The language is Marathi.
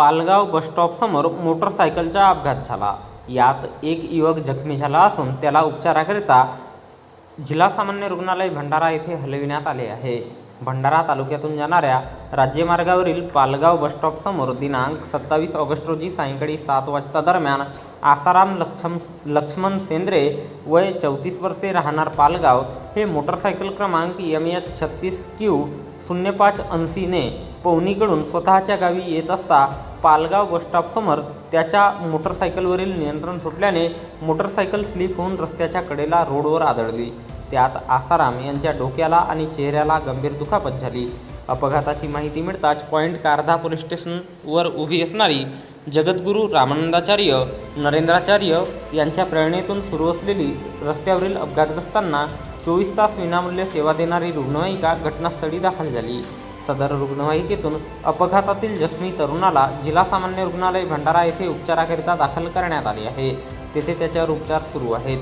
पालगाव बसस्टॉपसमोर मोटरसायकलचा अपघात झाला. यात एक युवक जखमी झाला असून त्याला उपचाराकरिता जिल्हा सामान्य रुग्णालय भंडारा येथे हलविण्यात आले आहे. भंडारा तालुक्यातून जाणाऱ्या राज्यमार्गावरील पालगाव बसस्टॉपसमोर दिनांक सत्तावीस ऑगस्ट रोजी सायंकाळी सात वाजता दरम्यान आसाराम लक्ष्म लक्ष्मण सेंद्रे वय चौतीस वर्षे राहणार पालगाव हे मोटरसायकल क्रमांक एम एच छत्तीस क्यू शून्य पाच ऐंशीने पवनीकडून स्वतःच्या गावी येत असता पालगाव बसस्टॉपसमोर त्याच्या मोटरसायकलवरील नियंत्रण सुटल्याने मोटरसायकल स्लिप होऊन रस्त्याच्या कडेला रोडवर आदळली. त्यात आसाराम यांच्या डोक्याला आणि चेहऱ्याला गंभीर दुखापत झाली. अपघाताची माहिती मिळताच पॉईंट कारधा पोलीस स्टेशनवर उभी असणारी जगद्गुरू रामानंदाचार्य नरेंद्राचार्य यांच्या प्रेरणेतून सुरू असलेली रस्त्यावरील अपघातग्रस्तांना चोवीस तास विनामूल्य सेवा देणारी रुग्णवाहिका घटनास्थळी दाखल झाली. सदर रुग्णवाहिकेतून अपघातातील जखमी तरुणाला जिल्हा सामान्य रुग्णालय भंडारा येथे उपचाराकरिता दाखल करण्यात आले आहे. तेथे त्याच्यावर उपचार सुरू आहेत.